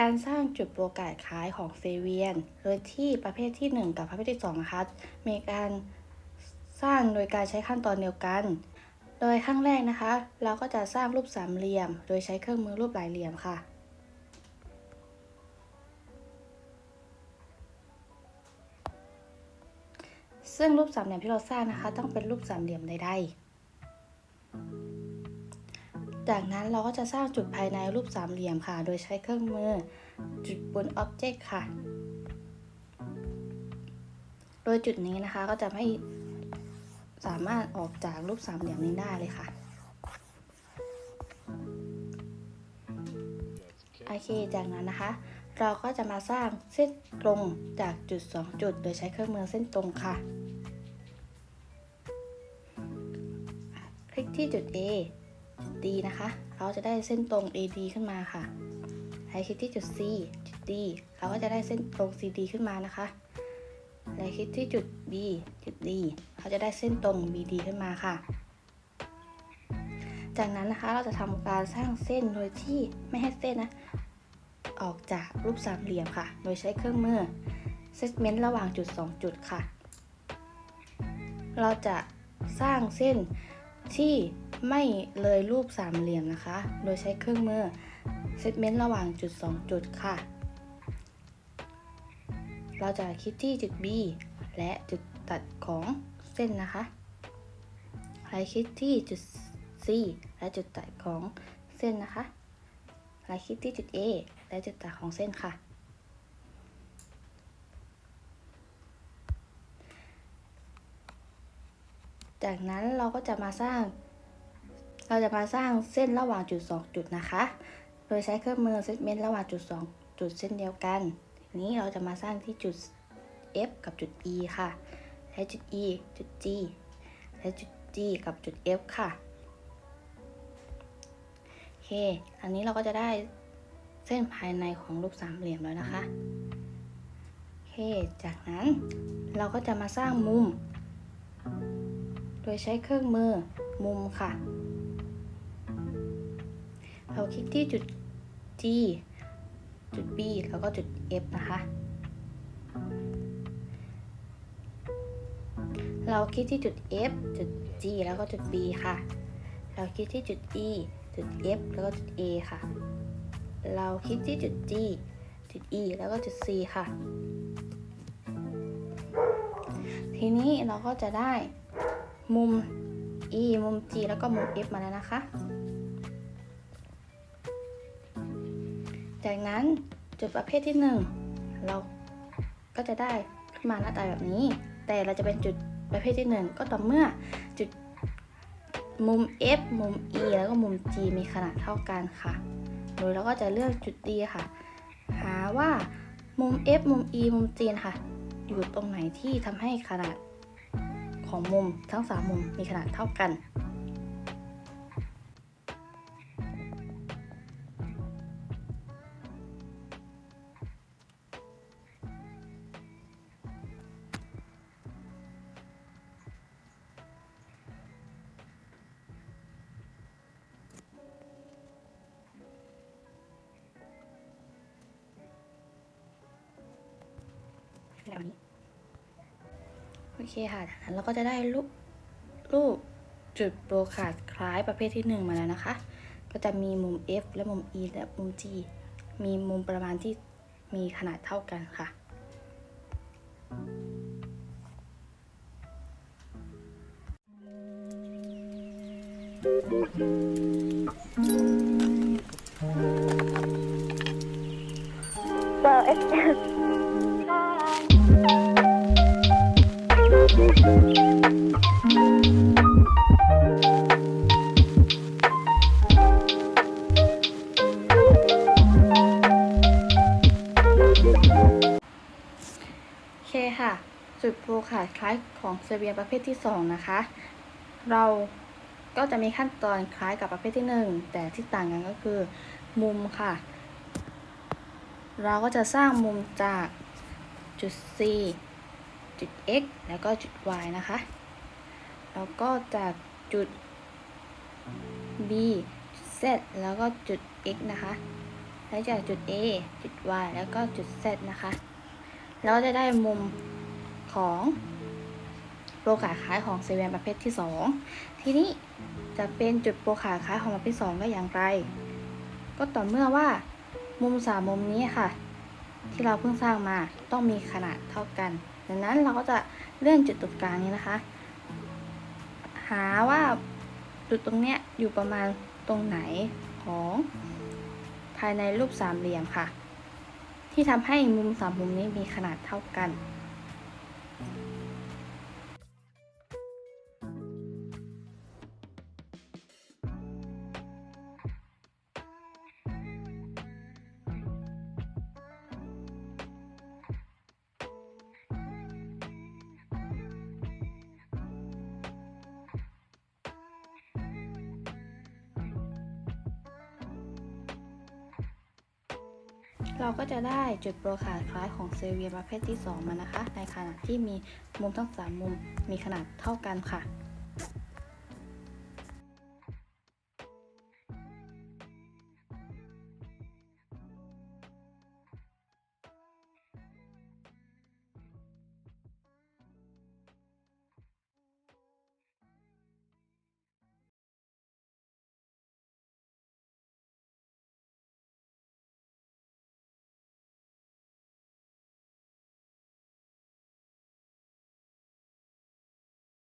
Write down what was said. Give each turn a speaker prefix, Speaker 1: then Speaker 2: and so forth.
Speaker 1: การสร้างจุดโปรกาสคล้ายของเซเวียน โดยที่ประเภทที่ 1 กับประเภทที่2นะคะมีการสร้างโดยการใช้ขั้นตอนเดียวกัน โดยขั้นแรกนะคะ เราก็จะสร้างรูปสามเหลี่ยม โดยใช้เครื่องมือรูปหลายเหลี่ยมค่ะ ซึ่งรูปสามเหลี่ยมที่เราสร้างนะคะ ต้องเป็นรูปสามเหลี่ยมใดๆ จากนั้นเราก็จะสร้างจุดภายในรูปสามเหลี่ยมค่ะ โดยใช้เครื่องมือจุดบนอ็อบเจกต์ค่ะ โดยจุดนี้นะคะก็จะไม่สามารถออกจากรูปสามเหลี่ยมนี้ได้เลยค่ะ โอเค จากนั้นนะคะ เราก็จะมาสร้างเส้นตรงจากจุด 2 จุด โดยใช้เครื่องมือเส้นตรงค่ะ คลิกที่จุด A D นะคะเราจะได้เส้นตรง AD ขึ้นมาค่ะให้คลิกที่จุด C จุด D เราก็จะได้เส้นตรง CD ขึ้นมานะคะและคลิกที่จุด B จุด D เราจะได้เส้นตรง BD ขึ้นมาค่ะ จากนั้นนะคะเราจะทำการสร้างเส้นโดยที่ไม่ให้เส้นนะออกจากรูปสามเหลี่ยมค่ะ โดยใช้เครื่องมือ segment ระหว่างจุด 2 จุดค่ะ เราจะสร้างเส้นที่ ไม่เลยรูปสามเหลี่ยมนะคะ โดยใช้เครื่องมือ segment ระหว่างจุด 2 จุดค่ะ เราจะคลิกที่จุด B และจุดตัดของเส้นนะคะให้คลิกที่จุด C และจุดตัดของเส้นนะคะและคลิกที่จุด A และจุดตัดของเส้นค่ะ จากนั้นเราก็จะมาสร้าง เราจะมาสร้างเส้นระหว่างจุด 2 จุดนะคะ โดยใช้เครื่องมือ segment ระหว่างจุด 2 จุดเส้นเดียวกันทีนี้เราจะมาสร้างที่จุด F กับจุด E ค่ะและจุด E จุด G และจุด G กับจุด F ค่ะ โอเค อันนี้เราก็จะได้เส้นภายในของรูปสามเหลี่ยมแล้วนะคะ โอเค จากนั้นเราก็จะมาสร้างมุม โดยใช้เครื่องมือมุมค่ะ เราคลิกที่จุด G จุด B แล้วก็จุด F นะคะ เราคลิกที่จุด F จุด G แล้วก็จุด B ค่ะ เราคลิกที่จุด E จุด F แล้วก็จุด A ค่ะ เราคลิกที่จุด G จุด E แล้วก็จุด C ค่ะ ทีนี้เราก็จะได้มุม E มุม G แล้วก็มุม F มาแล้วนะคะ จากนั้นจุดประเภทที่ 1 เราก็จะได้ขึ้นมาหน้าตาแบบนี้ แต่เราจะเป็นจุดประเภทที่ 1 ก็ต่อเมื่อจุดมุม F มุม E แล้วก็มุม G มีขนาดเท่ากันค่ะ โดยเราก็จะเลือกจุด D ค่ะ หาว่ามุม F มุม E มุม G นะคะอยู่ตรงไหนที่ทำให้ขนาดของมุมทั้ง 3 มุมมีขนาดเท่ากัน เคค่ะจากนั้นเราก็จะได้รูปรูปจุดโปรขาดคล้ายประเภทที่ 1 มาแล้วนะคะ ก็จะมีมุม F และมุม E และมุม G มีมุมประมาณที่มีขนาดเท่ากันค่ะ
Speaker 2: So it's
Speaker 1: คค่ะ จุดโปรขาดคล้ายของเซเวียประเภทที่ 2 นะคะ เราก็จะมีขั้นตอนคล้ายกับประเภทที่ 1 แต่ที่ต่างกันก็คือมุมค่ะ เราก็จะสร้างมุมจากจุด C จุด X แล้วก็จุด Y นะคะ แล้วก็จากจุด B จุด Z แล้วก็จุด X นะคะ และจากจุด A จุด Y แล้วก็จุด Z นะคะแล้วจะได้มุมของโปรขาคล้ายของเซเวียนประเภทที่ 2 ทีนี้จะเป็นจุดโปรขาคล้ายของประเภท 2 ได้อย่างไร ก็ต่อเมื่อว่ามุมสามมุมนี้ค่ะ ที่เราเพิ่งสร้างมาต้องมีขนาดเท่ากัน ดังนั้นเราก็จะเลื่อนจุดตรงกลางนี้นะคะ หาว่าจุดตรงเนี้ยอยู่ประมาณตรงไหนของภายในรูปสามเหลี่ยมค่ะ ที่ทำให้มุมสามมุมนี้มีขนาดเท่ากัน เราก็จะได้จุดโปรขาคล้ายของเซเวียประเภทที่ 2 มานะคะ ในขณะที่มีมุมทั้ง 3 มุมมีขนาดเท่ากันค่ะ